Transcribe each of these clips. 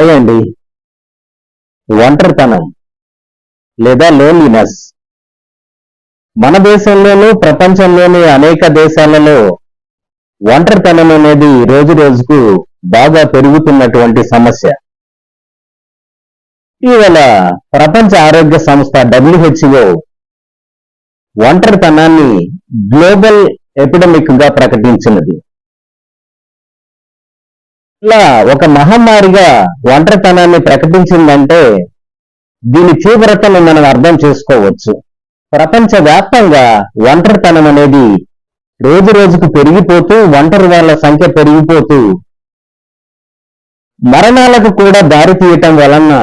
అయ్యండి. ఒంటరితనం లేదా లోన్లీనెస్ మన దేశంలోనూ ప్రపంచంలోని అనేక దేశాలలో ఒంటరితనం అనేది రోజు రోజుకు బాగా పెరుగుతున్నటువంటి సమస్య. ఇవాళ ప్రపంచ ఆరోగ్య సంస్థ డబ్ల్యూహెచ్ఓ ఒంటరితనాన్ని గ్లోబల్ ఎపిడమిక్గా ప్రకటించినది. ఇలా ఒక మహమ్మారిగా ఒంటరితనాన్ని ప్రకటించిందంటే దీని తీవ్రతను మనం అర్థం చేసుకోవచ్చు. ప్రపంచ వ్యాప్తంగా ఒంటరితనం అనేది రోజు రోజుకు పెరిగిపోతూ ఒంటరి వాళ్ళ సంఖ్య పెరిగిపోతూ మరణాలకు కూడా దారి తీయటం వలన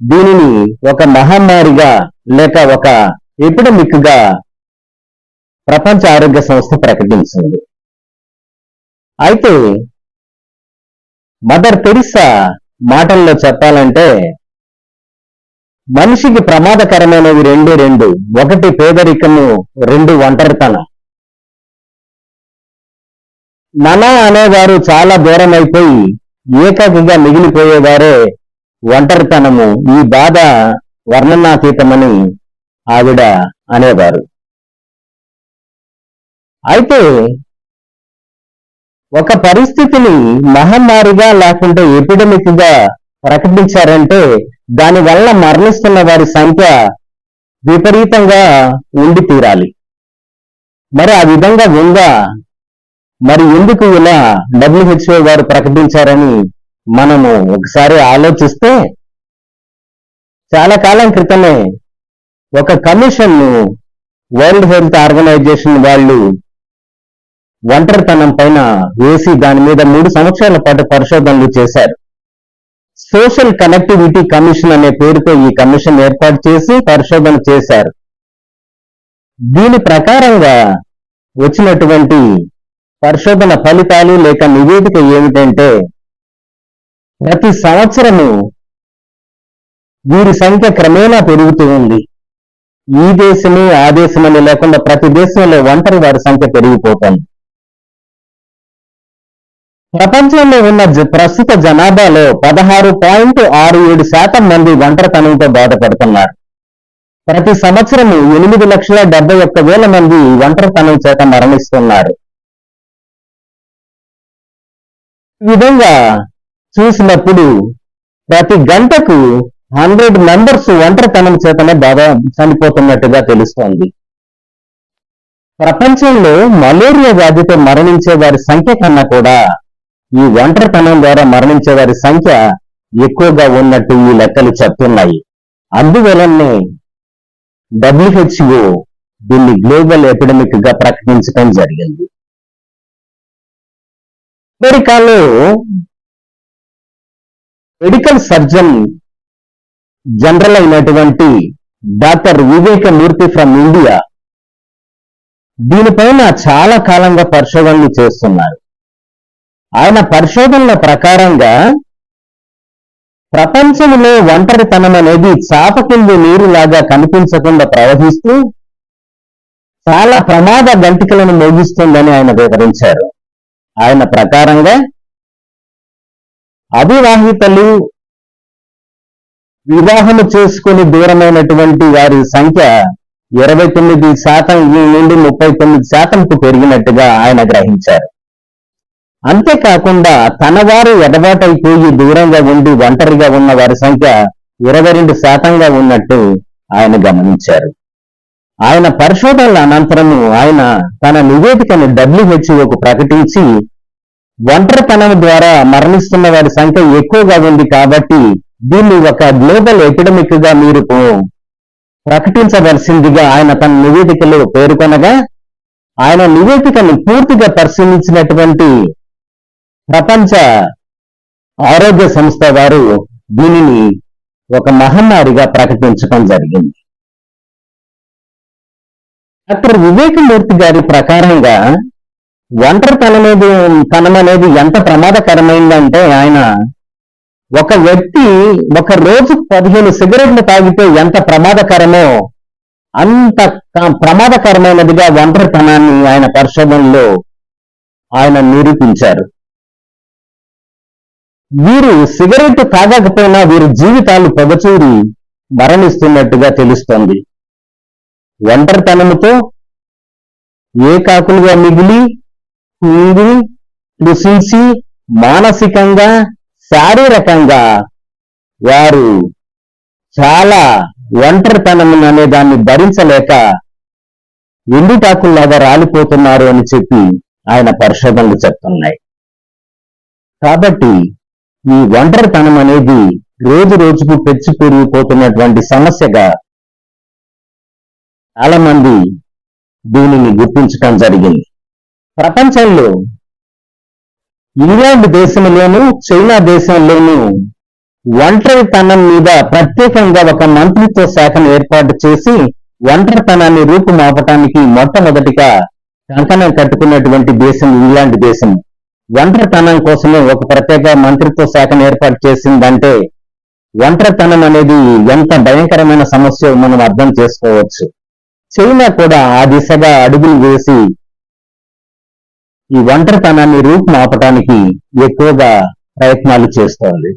దీనిని ఒక మహమ్మారిగా లేక ఒక ఎపిడమిక్గా ప్రపంచ ఆరోగ్య సంస్థ ప్రకటించింది. అయితే మదర్ తెరిసా మాటల్లో చెప్పాలంటే మనిషికి ప్రమాదకరమైనవి రెండు రెండు. ఒకటి పేదరికము రెండు ఒంటరితనం. నన అనేవారు చాలా దూరం అయిపోయి ఏకాకిగా మిగిలిపోయేవారే ఒంటరితనము. ఈ బాధ వర్ణనాతీతమని ఆవిడ అనేవారు. అయితే ఒక పరిస్థితిని మహమ్మారిగా లేకుంటే ఎపిడమిక్గా ప్రకటించారంటే దాని వల్ల మరణిస్తున్న వారి సంఖ్య విపరీతంగా ఉండి తీరాలి. మరి ఆ విధంగా ఉందా? మరి ఎందుకు ఇలా డబ్ల్యూహెచ్ఓ వారు ప్రకటించారని మనము ఒకసారి ఆలోచిస్తే చాలా కాలం క్రితమే ఒక కమిషన్ను వరల్డ్ హెల్త్ ఆర్గనైజేషన్ వాళ్ళు ఒంటరితనం పైన వేసి దాని మీద మూడు సంవత్సరాల పాటు పరిశోధనలు చేశారు. సోషల్ కనెక్టివిటీ కమిషన్ అనే పేరుతో ఈ కమిషన్ ఏర్పాటు చేసి పరిశోధన చేశారు. దీని ప్రకారంగా వచ్చినటువంటి పరిశోధన ఫలితాలు లేక నివేదిక ఏమిటంటే ప్రతి సంవత్సరము వీరి సంఖ్య క్రమేణా పెరుగుతూ ఉంది. ఈ దేశమే ఆ దేశమని లేకుండా ప్రతి దేశంలో ఒంటరి వారి సంఖ్య పెరిగిపోతుంది. ప్రపంచంలో ఉన్న ప్రస్తుత జనాభాలో పదహారు పాయింట్ ఆరు ఏడు శాతం మంది ఒంటరితనంతో బాధపడుతున్నారు. ప్రతి సంవత్సరం ఎనిమిది లక్షల డెబ్బై ఒక్క వేల మంది ఒంటరితనం చేత మరణిస్తున్నారు. ఈ విధంగా చూసినప్పుడు ప్రతి గంటకు హండ్రెడ్ మెంబర్స్ ఒంటరితనం చేతనే బాధ చనిపోతున్నట్టుగా తెలుస్తోంది. ప్రపంచంలో మలేరియా వ్యాధితో మరణించే వారి సంఖ్య కన్నా కూడా ఈ ఒంటరితనం ద్వారా మరణించే వారి సంఖ్య ఎక్కువగా ఉన్నట్టు ఈ లెక్కలు చెప్తున్నాయి. అందువలనే డబ్ల్యూహెచ్ఓ దీన్ని గ్లోబల్ ఎపిడమిక్గా ప్రకటించడం జరిగింది. అమెరికాలో మెడికల్ సర్జన్ జనరల్ అయినటువంటి doctor Vivek Murthy from India దీనిపైన చాలా కాలంగా పరిశోధనలు చేస్తున్నారు. ఆయన పరిశోధనల ప్రకారంగా ప్రపంచంలో ఒంటరితనం అనేది చాప నీరులాగా కనిపించకుండా ప్రవహిస్తూ చాలా ప్రమాద గంటికలను మోగిస్తుందని ఆయన వివరించారు. ఆయన ప్రకారంగా అవివాహితలు వివాహము చేసుకుని దూరమైనటువంటి వారి సంఖ్య ఇరవై తొమ్మిది శాతం నుండి ముప్పై తొమ్మిది శాతంకు పెరిగినట్టుగా ఆయన గ్రహించారు. అంతేకాకుండా తన వారు ఎడబాటైపోయి దూరంగా ఉండి ఒంటరిగా ఉన్న వారి సంఖ్య ఇరవై రెండు శాతంగా ఉన్నట్టు ఆయన గమనించారు. ఆయన పరిశోధనల అనంతరము ఆయన తన నివేదికను డబ్ల్యూహెచ్ఓకు ప్రకటించి ఒంటరితనం ద్వారా మరణిస్తున్న వారి సంఖ్య ఎక్కువగా ఉంది కాబట్టి దీన్ని ఒక గ్లోబల్ ఎపిడమిక్గా మీరు ప్రకటించవలసిందిగా ఆయన తన నివేదికలో పేర్కొనగా ఆయన నివేదికను పూర్తిగా పరిశీలించినటువంటి ప్రపంచ ఆరోగ్య సంస్థ వారు దీనిని ఒక మహమ్మారిగా ప్రకటించడం జరిగింది. డాక్టర్ వివేకమూర్తి గారి ప్రకారంగా ఒంటరితనం అనేది తనం అనేది ఎంత ప్రమాదకరమైందంటే ఆయన ఒక వ్యక్తి ఒక రోజు పదిహేను సిగరెట్లు తాగితే ఎంత ప్రమాదకరమో అంత ప్రమాదకరమైనదిగా ఒంటరితనాన్ని ఆయన పరిశోధనలో ఆయన నిరూపించారు. వీరు సిగరెట్ తాగకపోయినా వీరి జీవితాలు పొగచూరి మరణిస్తున్నట్టుగా తెలుస్తోంది. ఒంటరితనముతో ఏకాకులుగా మిగిలి కృషించి మానసికంగా శారీరకంగా వారు చాలా ఒంటరితనం అనే దాన్ని భరించలేక ఎండుటాకుల్లాగా రాలిపోతున్నారు అని చెప్పి ఆయన పరిశోధనలు చెప్తున్నాయి. కాబట్టి ఈ ఒంటరితనం అనేది రోజు రోజుకు పెంచి పెరిగిపోతున్నటువంటి సమస్యగా చాలా మంది దీనిని గుర్తించడం జరిగింది. ప్రపంచంలో ఇంగ్లాండ్ దేశంలోను చైనా దేశంలోను ఒంటరితనం మీద ప్రత్యేకంగా ఒక మంత్రిత్వ శాఖను ఏర్పాటు చేసి ఒంటరితనాన్ని రూపుమాపటానికి మొట్టమొదటిగా కంకణం కట్టుకున్నటువంటి దేశం ఇంగ్లాండ్ దేశం. ఒంటరితనం కోసమే ఒక ప్రత్యేక మంత్రిత్వ శాఖను ఏర్పాటు చేసిందంటే ఒంటరితనం అనేది ఎంత భయంకరమైన సమస్య మనం అర్థం చేసుకోవచ్చు. చైనా కూడా ఆ దిశగా అడుగులు వేసి ఈ ఒంటరితనాన్ని రూపుమాపటానికి ఎక్కువగా ప్రయత్నాలు చేస్తోంది.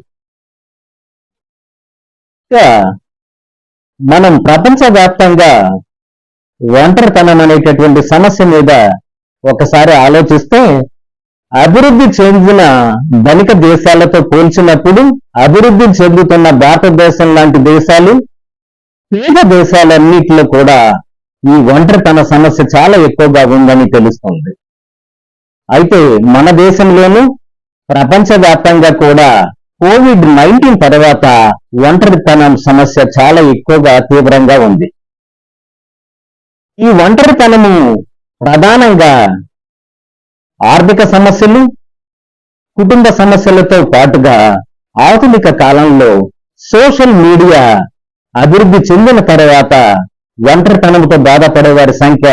మనం ప్రపంచవ్యాప్తంగా ఒంటరితనం అనేటటువంటి సమస్య మీద ఒకసారి ఆలోచిస్తే అభివృద్ధి చెందిన ధనిక దేశాలతో పోల్చినప్పుడు అభివృద్ధి చెందుతున్న భారతదేశం లాంటి దేశాలు పేద దేశాలన్నిటిలో కూడా ఈ ఒంటరితన సమస్య చాలా ఎక్కువగా ఉందని తెలుస్తుంది. అయితే మన దేశంలోనూ ప్రపంచవ్యాప్తంగా కూడా కోవిడ్ నైన్టీన్ తర్వాత ఒంటరితనం సమస్య చాలా ఎక్కువగా తీవ్రంగా ఉంది. ఈ ఒంటరితనము ప్రధానంగా ఆర్థిక సమస్యలు కుటుంబ సమస్యలతో పాటుగా ఆధునిక కాలంలో సోషల్ మీడియా అభివృద్ధి చెందిన తర్వాత ఒంటరితనంతో బాధపడే వారి సంఖ్య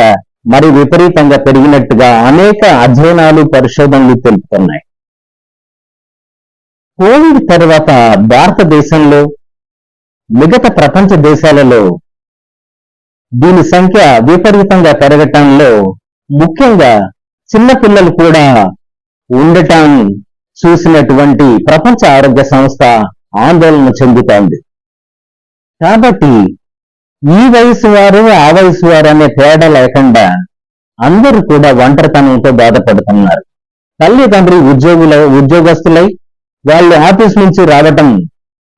మరి విపరీతంగా పెరిగినట్టుగా అనేక అధ్యయనాలు పరిశోధనలు తెలుపుతున్నాయి. కోవిడ్ తర్వాత భారతదేశంలో మిగతా ప్రపంచ దేశాలలో దీని సంఖ్య విపరీతంగా పెరగటంలో ముఖ్యంగా చిన్నపిల్లలు కూడా ఉండటం చూసినటువంటి ప్రపంచ ఆరోగ్య సంస్థ ఆందోళన చెందుతోంది. కాబట్టి ఈ వయసు వారు ఆ వయసు వారు అనే తేడా లేకుండా అందరూ కూడా ఒంటరితనంతో బాధపడుతున్నారు. తల్లిదండ్రి ఉద్యోగుల ఉద్యోగస్తులై వాళ్ళు ఆఫీస్ నుంచి రావటం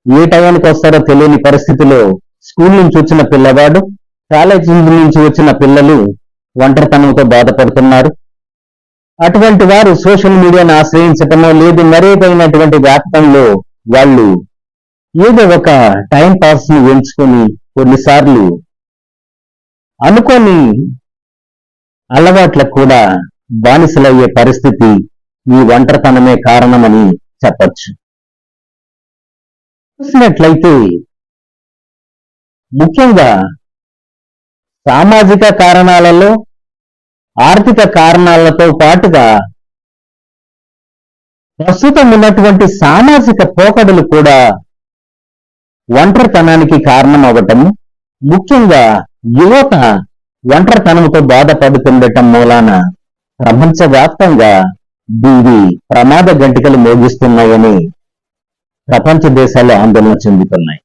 ఏ టయానికి వస్తారో తెలియని పరిస్థితిలో స్కూల్ నుంచి వచ్చిన పిల్లవాడు కాలేజీ నుంచి వచ్చిన పిల్లలు ఒంటరితనంతో బాధపడుతున్నారు. అటువంటి వారు సోషల్ మీడియాను ఆశ్రయించటమో లేదు మరేదైనటువంటి వ్యాప్తంలో వాళ్ళు ఏదో ఒక టైం పాస్ని ఎంచుకొని కొన్నిసార్లు అనుకోని అలవాట్లకు కూడా బానిసలయ్యే పరిస్థితి ఈ ఒంటరితనమే కారణమని చెప్పచ్చు. చూసినట్లయితే ముఖ్యంగా సామాజిక కారణాలలో ఆర్థిక కారణాలతో పాటుగా ప్రస్తుతం ఉన్నటువంటి సామాజిక పోకడలు కూడా ఒంటరితనానికి కారణం అవ్వటము ముఖ్యంగా యువత ఒంటరితనంతో బాధపడుతుండటం మూలాన ప్రపంచవ్యాప్తంగా దీవి ప్రమాద గంటికలు మోగిస్తున్నాయని ప్రపంచ దేశాలు ఆందోళన చెందుతున్నాయి.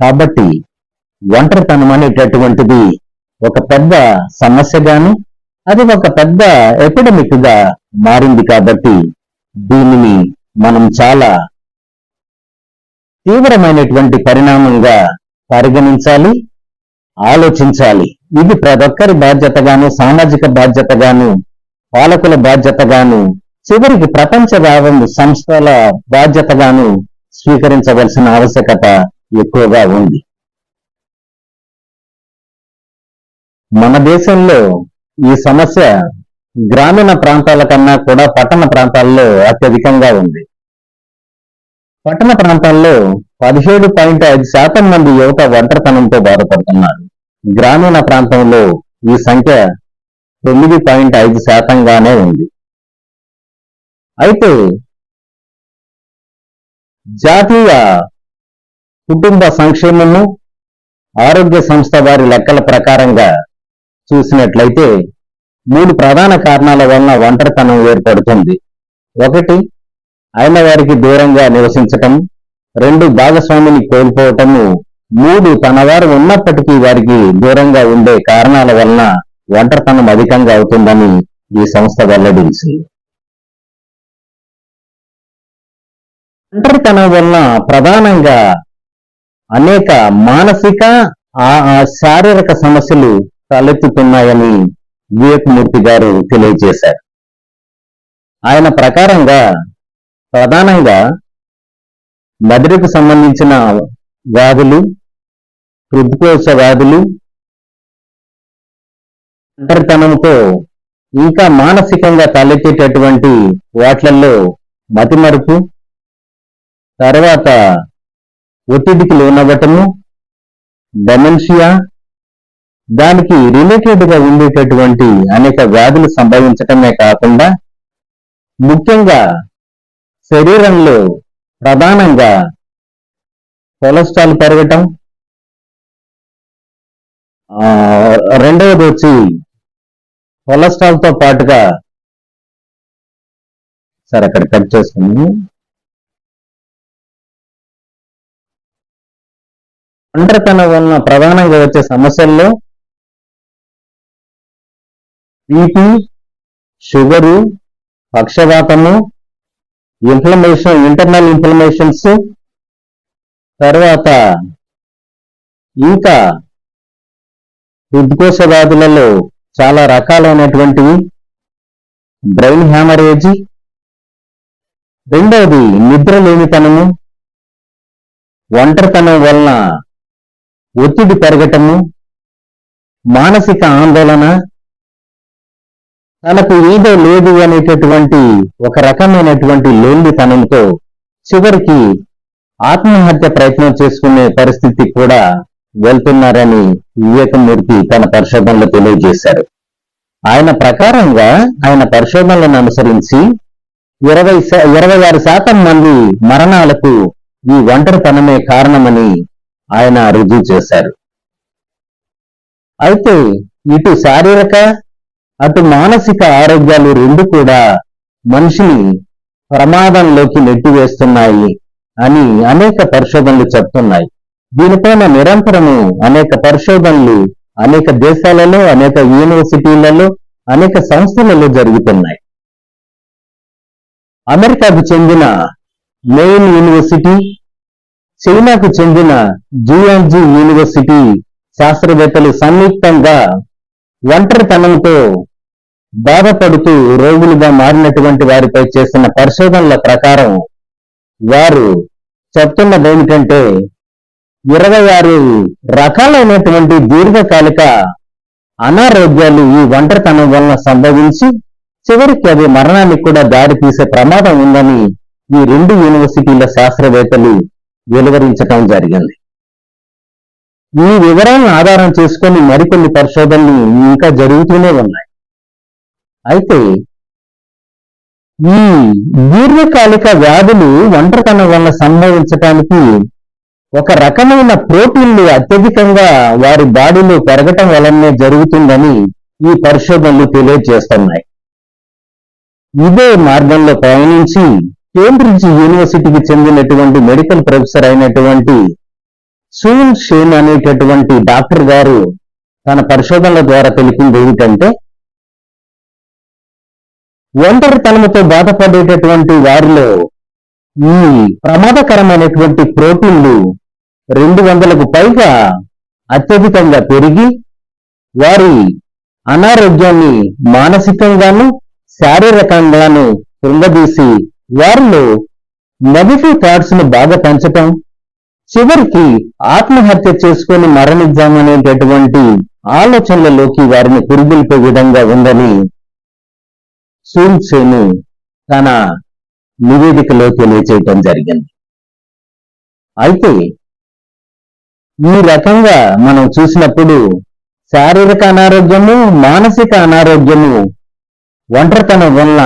కాబట్టి ఒంటరితనం అనేటటువంటిది ఒక పెద్ద సమస్యగాను అది ఒక పెద్ద ఎపిడమిక్గా మారింది కాబట్టి దీనిని మనం చాలా తీవ్రమైనటువంటి పరిణామంగా పరిగణించాలి ఆలోచించాలి. ఇది ప్రతి ఒక్కరి బాధ్యతగాను సామాజిక బాధ్యతగాను పాలకుల బాధ్యతగాను చివరికి ప్రపంచ వ్యాపం సంస్థల బాధ్యతగాను స్వీకరించవలసిన ఆవశ్యకత ఎక్కువగా ఉంది. మన దేశంలో ఈ సమస్య గ్రామీణ ప్రాంతాల కన్నా కూడా పట్టణ ప్రాంతాల్లో అత్యధికంగా ఉంది. పట్టణ ప్రాంతాల్లో పదిహేడు పాయింట్ ఐదు శాతం మంది యువత ఒంటరితనంతో బాధపడుతున్నారు. గ్రామీణ ప్రాంతంలో ఈ సంఖ్య తొమ్మిది పాయింట్ ఐదు శాతంగానే ఉంది. అయితే జాతీయ కుటుంబ సంక్షేమము ఆరోగ్య సంస్థ వారి లెక్కల ప్రకారంగా చూసినట్లయితే మూడు ప్రధాన కారణాల వలన ఒంటరితనం ఏర్పడుతుంది. ఒకటి అయిన వారికి దూరంగా నివసించటం. రెండు భాగస్వామిని కోల్పోవటము. మూడు తన వారు ఉన్నప్పటికీ వారికి దూరంగా ఉండే కారణాల వలన ఒంటరితనం అధికంగా అవుతుందని ఈ సంస్థ వెల్లడించింది. ఒంటరితనం వలన ప్రధానంగా అనేక మానసిక ఆ- ఆ శారీరక సమస్యలు తలెత్తుతున్నాయని వివేకమూర్తి గారు తెలియజేశారు. ఆయన ప్రకారంగా ప్రధానంగా మెదడుకు సంబంధించిన వ్యాధులు హృద్కోశ వ్యాధులు ఒంటరితనంతో ఇంకా మానసికంగా తలెత్తేటటువంటి వాట్లల్లో మతిమరుపు తర్వాత ఒత్తిడికి లోనవ్వటము డెమెన్షియా దానికి రిలేటెడ్గా ఉండేటటువంటి అనేక వ్యాధులు సంభవించటమే కాకుండా ముఖ్యంగా శరీరంలో ప్రధానంగా కొలెస్ట్రాల్ పెరగటం రెండవది వచ్చి కొలెస్ట్రాల్తో పాటుగా సరే అక్కడ కట్ చేసుకున్నాము ఒంటరితనం వలన ప్రధానంగా వచ్చే సమస్యల్లో బీపీ షుగరు పక్షవాతము ఇన్ఫ్లమేషన్ ఇంటర్నల్ ఇన్ఫ్లమేషన్స్ తర్వాత ఇంకా హృద్కోశ వ్యాధులలో చాలా రకాలైనటువంటివి. బ్రెయిన్ హ్యామరేజ్ రెండవది నిద్రలేమితనము ఒంటరితనం వలన ఒత్తిడి పెరగటము. మానసిక ఆందోళన. తనకు ఏదో లేదు అనేటటువంటి ఒక రకమైనటువంటి లోన్లితనంతో చివరికి ఆత్మహత్య ప్రయత్నం చేసుకునే పరిస్థితి కూడా వెళ్తున్నారని వివేకమూర్తి తన పరిశోధనలో తెలియజేశారు. ఆయన ప్రకారంగా ఆయన పరిశోధనలను అనుసరించి ఇరవై ఇరవై ఆరు శాతం మంది మరణాలకు ఈ ఒంటరితనమే కారణమని ఆయన రుజువు చేశారు. అయితే ఇటు శారీరక అటు మానసిక ఆరోగ్యాలు రెండు కూడా మనిషిని ప్రమాదంలోకి నెట్టివేస్తున్నాయి అని అనేక పరిశోధనలు చెప్తున్నాయి. దీనిపైన నిరంతరము అనేక పరిశోధనలు అనేక దేశాలలో అనేక యూనివర్సిటీలలో అనేక సంస్థలలో జరుగుతున్నాయి. అమెరికాకు చెందిన మెయిన్ యూనివర్సిటీ చైనాకు చెందిన జూఎన్జీ యూనివర్సిటీ శాస్త్రవేత్తలు సంయుక్తంగా ఒంటరితనంతో బాధపడుతూ రోగులుగా మారినటువంటి వారిపై చేసిన పరిశోధనల ప్రకారం వారు చెప్తున్నది ఏమిటంటే ఇరవై ఆరు రకాలైనటువంటి దీర్ఘకాలిక అనారోగ్యాలు ఈ ఒంటరితనం వలన సంభవించి చివరికి అది మరణానికి కూడా దారి తీసే ప్రమాదం ఉందని ఈ రెండు యూనివర్సిటీల శాస్త్రవేత్తలు వెలువరించటం జరిగింది. ఈ వివరాలను ఆధారం చేసుకొని మరికొన్ని పరిశోధనలు ఇంకా జరుగుతూనే ఉన్నాయి. అయితే ఈ దీర్ఘకాలిక వ్యాధులు ఒంటరితనం వల్ల సంభవించటానికి ఒక రకమైన ప్రోటీన్లు అత్యధికంగా వారి బాడీలో పెరగటం వలనే జరుగుతుందని ఈ పరిశోధనలు తెలియజేస్తున్నాయి. ఇదే మార్గంలో పయనించి కేంబ్రిడ్జ్ యూనివర్సిటీకి చెందినటువంటి మెడికల్ ప్రొఫెసర్ అయినటువంటి సూన్ షేన్ అనేటటువంటి డాక్టర్ గారు తన పరిశోధనల ద్వారా తెలిపింది ఏమిటంటే ఒంటరితనముతో బాధపడేటటువంటి వారిలో ఈ ప్రమాదకరమైనటువంటి ప్రోటీన్లు రెండు వందలకు పైగా అత్యధికంగా పెరిగి వారి అనారోగ్యాన్ని మానసికంగాను శారీరకంగాను కృంగదీసి వారిలో నెగిటివ్ థాట్స్ను బాగా పెంచటం చివరికి ఆత్మహత్య చేసుకొని మరణిద్దామనేటటువంటి ఆలోచనలలోకి వారిని పురిగిల్పే విధంగా ఉందని సూన్సేను తన నివేదికలో తెలియచేయటం జరిగింది. అయితే ఈ రకంగా మనం చూసినప్పుడు శారీరక అనారోగ్యము మానసిక అనారోగ్యము ఒంటరితనం వలన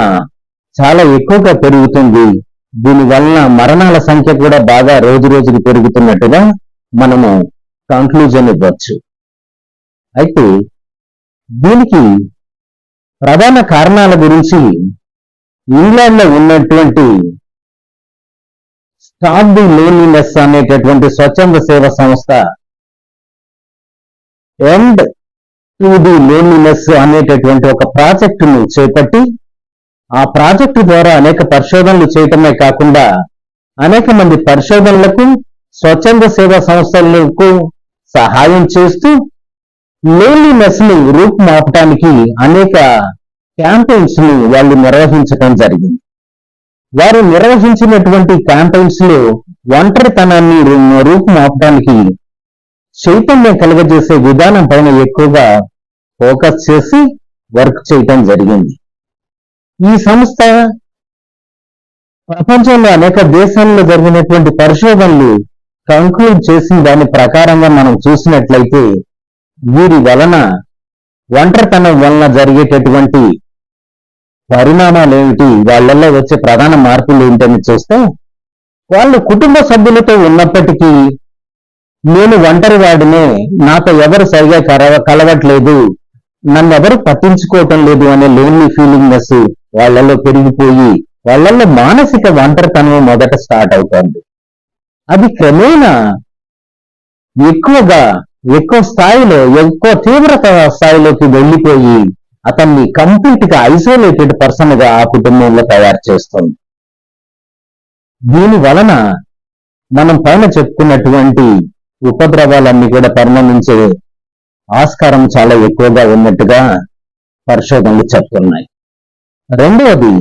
చాలా ఎక్కువగా పెరుగుతుంది. దీని వలన మరణాల సంఖ్య కూడా బాగా రోజు రోజుకి పెరుగుతున్నట్టుగా మనము కంక్లూజన్ ఇవ్వచ్చు. అయితే దీనికి ప్రధాన కారణాల గురించి ఇంగ్లాండ్లో ఉన్నటువంటి స్టాప్ ది లోన్లీనెస్ అనేటటువంటి స్వచ్ఛంద సేవ సంస్థ ఎండ్ టు ది లోన్లీనెస్ అనేటటువంటి ఒక ప్రాజెక్టును చేపట్టి ఆ ప్రాజెక్టు ద్వారా అనేక పరిశోధనలు చేయటమే కాకుండా అనేక మంది పరిశోధనలకు స్వచ్ఛంద సేవా సంస్థలకు సహాయం చేస్తూ లోన్లీనెస్ని రూపుమాపటానికి అనేక క్యాంపెయిన్స్ని వాళ్ళు నిర్వహించడం జరిగింది. వారు నిర్వహించినటువంటి క్యాంపెయిన్స్లో ఒంటరితనాన్ని రూపు మాపటానికి చైతన్యం కలుగజేసే విధానం పైన ఎక్కువగా ఫోకస్ చేసి వర్క్ చేయటం జరిగింది. ఈ సంస్థ ప్రపంచంలో అనేక దేశాల్లో జరిగినటువంటి పరిశోధనలు కంక్లూడ్ చేసిన దాని ప్రకారంగా మనం చూసినట్లయితే వీరి వలన ఒంటరితనం వలన జరిగేటటువంటి పరిణామాలు ఏమిటి వాళ్ళల్లో వచ్చే ప్రధాన మార్పులు ఏంటని చూస్తే వాళ్ళు కుటుంబ సభ్యులతో ఉన్నప్పటికీ నేను ఒంటరి వాడినే నాతో ఎవరు సరిగా కలవ కలవట్లేదు నన్ను ఎవరు పట్టించుకోవటం లేదు అనే లోన్లీ ఫీలింగ్నెస్ వాళ్ళల్లో పెరిగిపోయి వాళ్ళల్లో మానసిక ఒంటరితనం మొదట స్టార్ట్ అవుతోంది. అది క్రమేణా ఎక్కువగా ఎక్కువ స్థాయిలో ఎక్కువ తీవ్రత స్థాయిలోకి వెళ్ళిపోయి అతన్ని కంప్లీట్గా ఐసోలేటెడ్ పర్సన్గా ఆ కుటుంబంలో తయారు చేస్తుంది. దీని వలన మనం పైన చెప్పుకున్నటువంటి ఉపద్రవాలన్నీ కూడా పరిణమించే ఆస్కారం చాలా ఎక్కువగా ఉన్నట్టుగా పరిశోధనలు చెప్తున్నాయి. రెండవది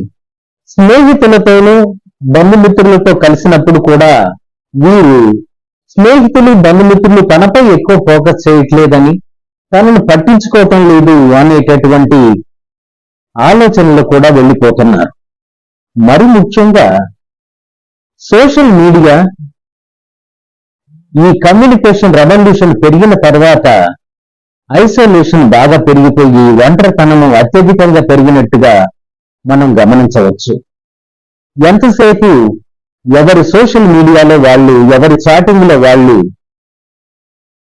స్నేహితులతోనూ బంధుమిత్రులతో కలిసినప్పుడు కూడా వీరు స్నేహితులు బంధుమిత్రులు తనపై ఎక్కువ ఫోకస్ చేయట్లేదని తనను పట్టించుకోవటం లేదు అనేటటువంటి ఆలోచనలు కూడా వెళ్ళిపోతున్నారు. మరి ముఖ్యంగా సోషల్ మీడియా ఈ కమ్యూనికేషన్ రెవల్యూషన్ పెరిగిన తర్వాత ఐసోలేషన్ బాగా పెరిగిపోయి ఒంటరితనము అత్యధికంగా పెరిగినట్టుగా మనం గమనించవచ్చు. ఎంతసేపు ఎవరి సోషల్ మీడియాలో వాళ్ళు ఎవరి చాటింగ్లో వాళ్ళు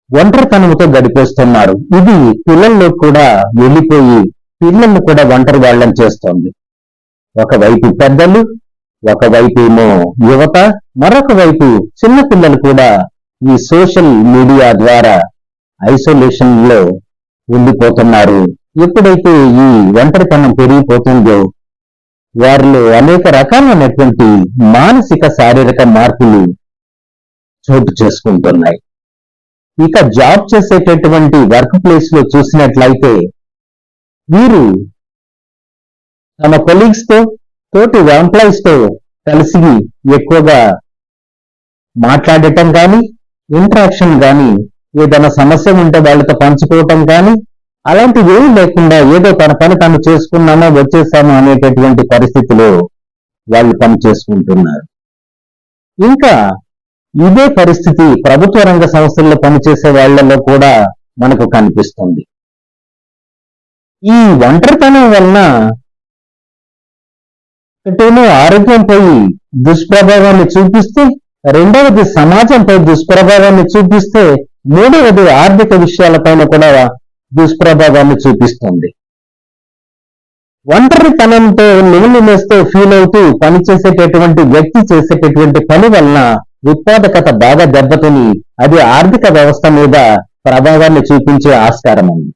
ఒంటరితనంతో గడిపేస్తున్నారు. ఇది పిల్లల్లో కూడా వెళ్ళిపోయి పిల్లల్ని కూడా ఒంటరి వాళ్ళని చేస్తోంది. ఒకవైపు పెద్దలు ఒకవైపు ఏమో యువత మరొక వైపు చిన్న పిల్లలు కూడా ఈ సోషల్ మీడియా ద్వారా ఐసోలేషన్లో ఉండిపోతున్నారు. ఎప్పుడైతే ఈ ఒంటరితనం పెరిగిపోతుందో వారిలో అనేక రకాలైనటువంటి మానసిక శారీరక మార్పులు చోటు చేసుకుంటున్నాయి. ఇక జాబ్ చేసేటటువంటి వర్క్ ప్లేస్లో చూసినట్లయితే వీరు తమ కొలీగ్స్తో తోటి ఎంప్లాయీస్తో కలిసి ఎక్కువగా మాట్లాడటం కానీ ఇంట్రాక్షన్ కానీ ఏదైనా సమస్య ఉంటే వాళ్ళతో పంచుకోవటం కానీ అలాంటివి ఏమీ లేకుండా ఏదో తన పని తను చేసుకున్నామో వచ్చేసామో అనేటటువంటి పరిస్థితిలో వాళ్ళు పని చేసుకుంటున్నారు. ఇంకా ఇదే పరిస్థితి ప్రభుత్వ రంగ సంస్థల్లో పనిచేసే వాళ్ళలో కూడా మనకు కనిపిస్తుంది. ఈ ఒంటరితనం వలన ఒకటేమో ఆరోగ్యంపై దుష్ప్రభావాన్ని చూపిస్తే రెండవది సమాజంపై దుష్ప్రభావాన్ని చూపిస్తే మూడవది ఆర్థిక విషయాలపైన కూడా దుష్ప్రభావాన్ని చూపిస్తుంది. ఒంటరితనంతో నిలనిమేస్తూ ఫీల్ అవుతూ పనిచేసేటటువంటి వ్యక్తి చేసేటటువంటి పని వలన ఉత్పాదకత బాగా దెబ్బతిని అది ఆర్థిక వ్యవస్థ మీద ప్రభావాన్ని చూపించే ఆస్కారం ఉంది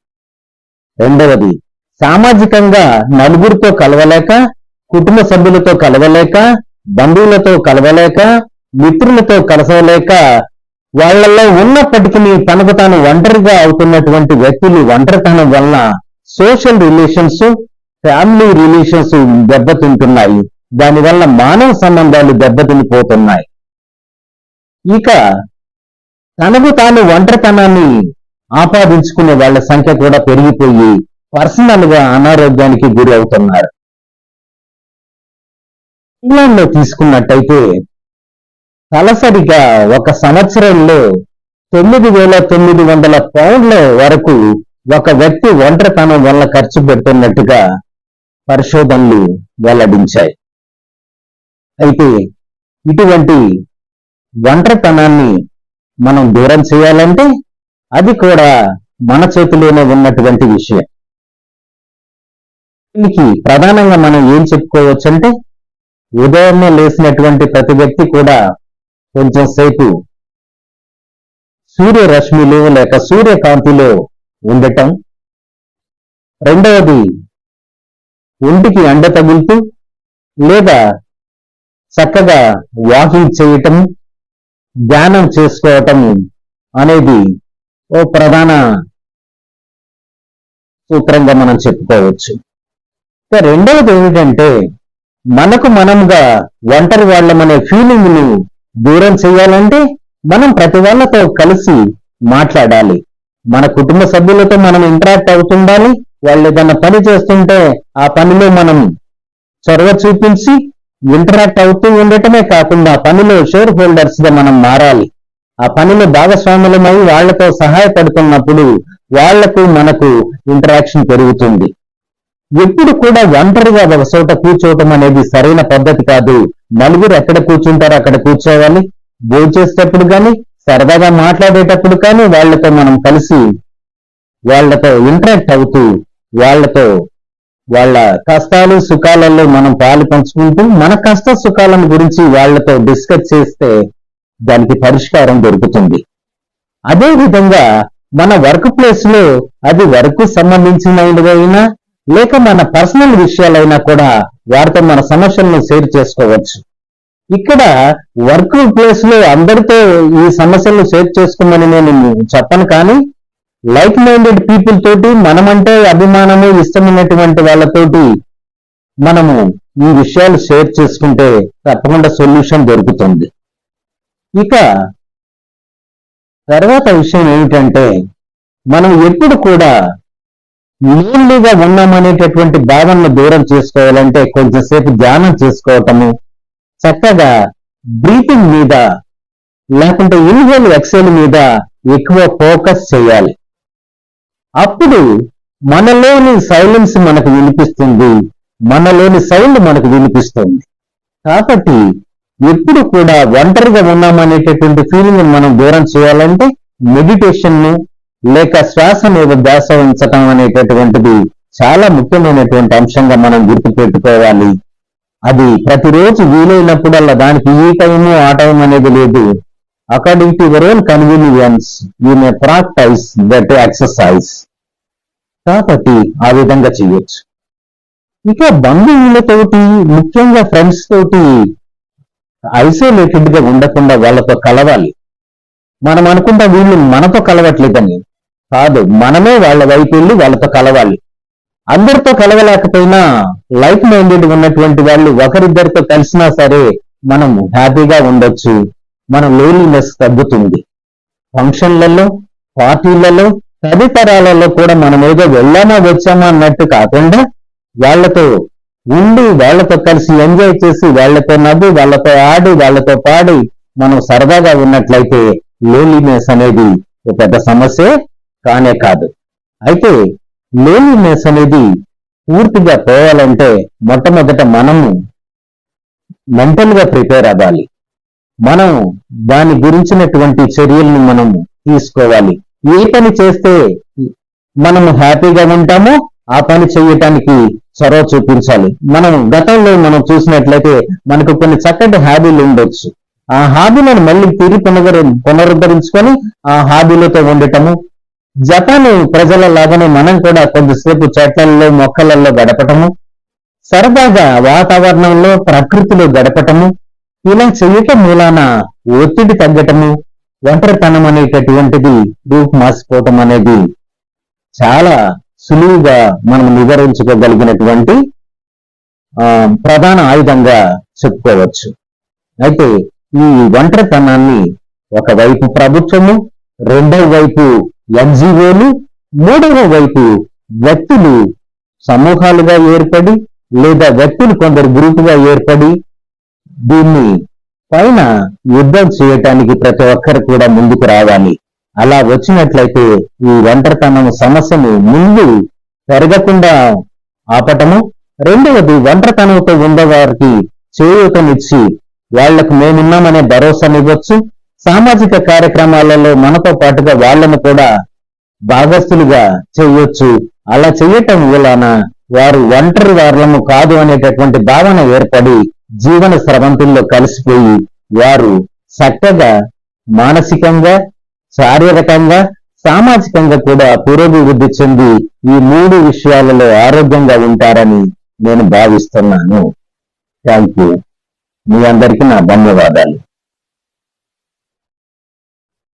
రెండవది సామాజికంగా నలుగురితో కలవలేక కుటుంబ సభ్యులతో కలవలేక బంధువులతో కలవలేక మిత్రులతో కలసలేక వాళ్ళలో ఉన్నప్పటికీ తనకు తాను ఒంటరిగా అవుతున్నటువంటి వ్యక్తులు ఒంటరితనం వలన సోషల్ రిలేషన్స్ ఫ్యామిలీ రిలేషన్స్ దెబ్బతింటున్నాయి. దానివల్ల మానవ సంబంధాలు దెబ్బతినిపోతున్నాయి. ఇక తనకు తాను ఒంటరితనాన్ని ఆపాదించుకునే వాళ్ళ సంఖ్య కూడా పెరిగిపోయి పర్సనల్గా అనారోగ్యానికి గురి అవుతున్నారు ఇంగ్లాండ్లో తీసుకున్నట్టయితే తలసరిగా ఒక సంవత్సరంలో తొమ్మిది వేల తొమ్మిది వందల పౌండ్ల వరకు ఒక వ్యక్తి ఒంటరితనం వల్ల ఖర్చు పెడుతున్నట్టుగా పరిశోధనలు వెల్లడించాయి. అయితే ఇటువంటి ఒంటరితనాన్ని మనం దూరం చేయాలంటే అది కూడా మన చేతిలోనే ఉన్నటువంటి విషయం. దీనికి ప్రధానంగా మనం ఏం చెప్పుకోవచ్చు అంటే ఉదయమే లేసినటువంటి ప్రతి వ్యక్తి కూడా కొంచెం సేపు. సూర్యరశ్మిలో లేక సూర్యకాంతిలో ఉండటం. రెండవది ఒంటికి ఎండ తగులుతూ లేదా చక్కగా వాకింగ్ చేయటం ధ్యానం చేసుకోవటం అనేది ఓ ప్రధాన సూత్రంగా మనం చెప్పుకోవచ్చు. రెండవది ఏమిటంటే మనకు మనముగా ఒంటరి వాళ్ళమనే ఫీలింగ్ని దూరం చేయాలంటే మనం ప్రతి వాళ్ళతో కలిసి మాట్లాడాలి. మన కుటుంబ సభ్యులతో మనం ఇంటరాక్ట్ అవుతుండాలి. వాళ్ళు ఏదైనా పని చేస్తుంటే ఆ పనిలో మనం చొరవ చూపించి ఇంటరాక్ట్ అవుతూ ఉండటమే కాకుండా పనిలో షేర్ హోల్డర్స్గా మనం మారాలి. ఆ పనిలో భాగస్వాములమై వాళ్ళతో సహాయపడుతున్నప్పుడు వాళ్ళకు మనకు ఇంటరాక్షన్ పెరుగుతుంది. ఎప్పుడు కూడా ఒంటరిగా ఒక చోట కూర్చోవటం అనేది సరైన పద్ధతి కాదు. నలుగురు ఎక్కడ కూర్చుంటారో అక్కడ కూర్చోవాలి. భోజేసేటప్పుడు కానీ సరదాగా మాట్లాడేటప్పుడు కానీ వాళ్ళతో మనం కలిసి వాళ్ళతో ఇంటరాక్ట్ అవుతూ వాళ్ళతో వాళ్ళ కష్టాలు సుఖాలలో మనం పాలు పంచుకుంటూ మన కష్ట సుఖాలను గురించి వాళ్ళతో డిస్కస్ చేస్తే దానికి పరిష్కారం దొరుకుతుంది. అదే విధంగా మన వర్క్ ప్లేస్లో అది వర్క్ సంబంధించినదైనా లేక మన పర్సనల్ విషయాలైనా కూడా వారితో మన సమస్యలను షేర్ చేసుకోవచ్చు. ఇక్కడ వర్క్ ప్లేస్లో అందరితో ఈ సమస్యలను షేర్ చేసుకోమని నేను చెప్పను కానీ లైక్ మైండెడ్ పీపుల్ తోటి మనమంటే అభిమానము ఇష్టమైనటువంటి వాళ్ళతోటి మనము ఈ విషయాలు షేర్ చేసుకుంటే తప్పకుండా సొల్యూషన్ దొరుకుతుంది. ఇక తర్వాత విషయం ఏమిటంటే మనం ఎప్పుడు కూడా లోన్లీగా ఉన్నామనేటటువంటి భావనను దూరం చేసుకోవాలంటే కొంచెంసేపు ధ్యానం చేసుకోవటము చక్కగా బ్రీతింగ్ మీద లేకుంటే ఇన్హేల్ ఎక్సెల్ మీద ఎక్కువ ఫోకస్ చేయాలి. అప్పుడు మనలోని సైలెన్స్ మనకు వినిపిస్తుంది మనలోని సౌండ్ మనకు వినిపిస్తుంది. కాబట్టి ఎప్పుడు కూడా ఒంటరిగా ఉన్నామనేటటువంటి ఫీలింగ్ మనం దూరం చేయాలంటే మెడిటేషన్ను లేక శ్వాస మీద ధ్యాస ఉంచటం అనేటటువంటిది చాలా ముఖ్యమైనటువంటి అంశంగా మనం గుర్తుపెట్టుకోవాలి అది ప్రతిరోజు వీలైనప్పుడల్లా దానికి ఈ టైము ఆ టైం అనేది లేదు. According to your own convenience you may practise that exercise కాబట్టి ఆ విధంగా చేయొచ్చు. ఇక బంధువులతోటి ముఖ్యంగా ఫ్రెండ్స్ తోటి ఐసోలేటెడ్గా ఉండకుండా వాళ్ళతో కలవాలి. మనం అనుకుంటా వీళ్ళు మనతో కలవట్లేదని. కాదు మనమే వాళ్ళ వైపు వెళ్ళి వాళ్ళతో కలవాలి. అందరితో కలవలేకపోయినా లైఫ్ మైండెడ్ ఉన్నటువంటి వాళ్ళు ఒకరిద్దరితో కలిసినా సరే మనం హ్యాపీగా ఉండొచ్చు. మన లోన్లీనెస్ తగ్గుతుంది. ఫంక్షన్లలో పార్టీలలో తదితరాలలో కూడా మనం ఏదో వెళ్ళామా వచ్చామా అన్నట్టు కాకుండా వాళ్ళతో ఉండి వాళ్ళతో కలిసి ఎంజాయ్ చేసి వాళ్ళతో నవ్వి వాళ్ళతో ఆడి వాళ్ళతో పాడి మనం సరదాగా ఉన్నట్లయితే లోన్లీనెస్ అనేది ఒక పెద్ద సమస్య. కానే కాదు. అయితే లోన్లీనెస్ అనేది పూర్తిగా పోవాలంటే మొట్టమొదట మనము మెంటల్గా ప్రిపేర్ అవ్వాలి. మనం దాని గురించినటువంటి చర్యల్ని మనం తీసుకోవాలి. ఏ పని చేస్తే మనము హ్యాపీగా ఉంటామో ఆ పని చేయటానికి చొరవ చూపించాలి. మనం గతంలో మనం చూసినట్లయితే మనకు కొన్ని చక్కటి హాబీలు ఉండొచ్చు. ఆ హాబీలను మళ్ళీ తిరిగి పునరు పునరుద్ధరించుకొని ఆ హాబీలతో ఉండటము జపాన్ ప్రజల లాగానే మనం కూడా కొద్దిసేపు చెట్లలో మొక్కలలో గడపటము సరదాగా వాతావరణంలో ప్రకృతిలో గడపటము ఇలా చేయటం మూలాన ఒత్తిడి తగ్గటము ఒంటరితనం అనేటటువంటిది రూపు మాసిపోవటం అనేది చాలా సులువుగా మనం నివారించుకోగలిగినటువంటి ఆ, ప్రధాన ఆయుధంగా చెప్పుకోవచ్చు. అయితే ఈ ఒంటరితనాన్ని ఒకవైపు ప్రభుత్వము రెండవ వైపు ఎన్జిఓలు మూడవ వైపు వ్యక్తులు సమూహాలుగా ఏర్పడి లేదా వ్యక్తులు కొందరు గ్రూపుగా ఏర్పడి దీన్ని పైన యుద్ధం చేయటానికి ప్రతి ఒక్కరు కూడా ముందుకు రావాలి. అలా వచ్చినట్లయితే ఈ ఒంటరితనం సమస్యను ముందు పెరగకుండా ఆపటము. రెండవది ఒంటరితనంతో ఉన్నవారికి చేయూతనిచ్చి వాళ్ళకు మేమున్నామనే భరోసానివ్వచ్చు. సామాజిక కార్యక్రమాలలో మనతో పాటుగా వాళ్ళను కూడా భాగస్థులుగా చేయొచ్చు. అలా చేయటం వలన వారు ఒంటరి వారులము కాదు అనేటటువంటి భావన ఏర్పడి జీవన స్రవంతుల్లో కలిసిపోయి వారు చక్కగా మానసికంగా శారీరకంగా సామాజికంగా కూడా పురోభివృద్ధి చెంది ఈ మూడు విషయాలలో ఆరోగ్యంగా ఉంటారని నేను భావిస్తున్నాను. థ్యాంక్ యూ మీ అందరికీ నా ధన్యవాదాలు.